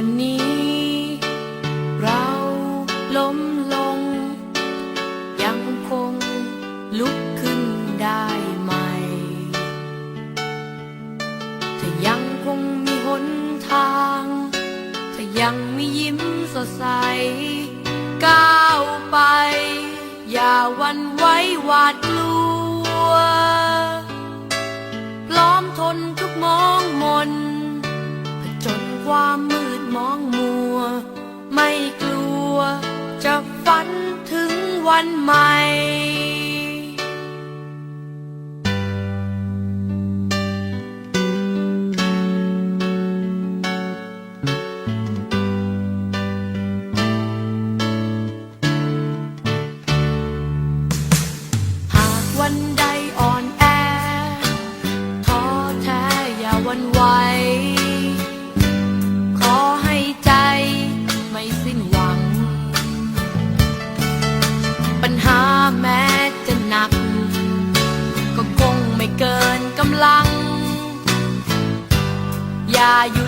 วันนี้ เราล้มลง ยังคงลุกขึ้นได้ใหม่ถ้ายังคงมีหนทางถ้ายังมียิ้มสดใส ก้าวไป อย่าวันไว้หวาดกลัว พร้อมทนทุกมองมน ความมืดมองมัว ไม่กลัว จะฝันถึงวันใหม่ อ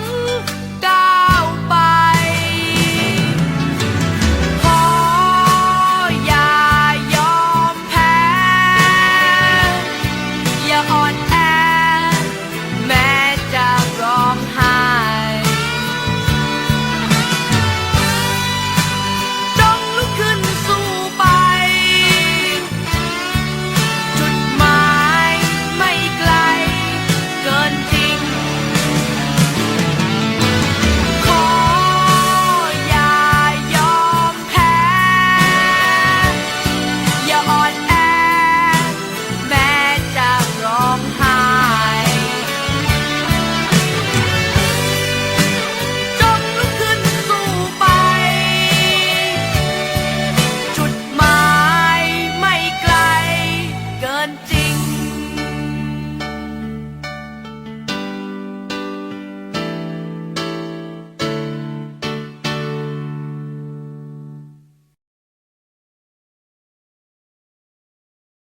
จุด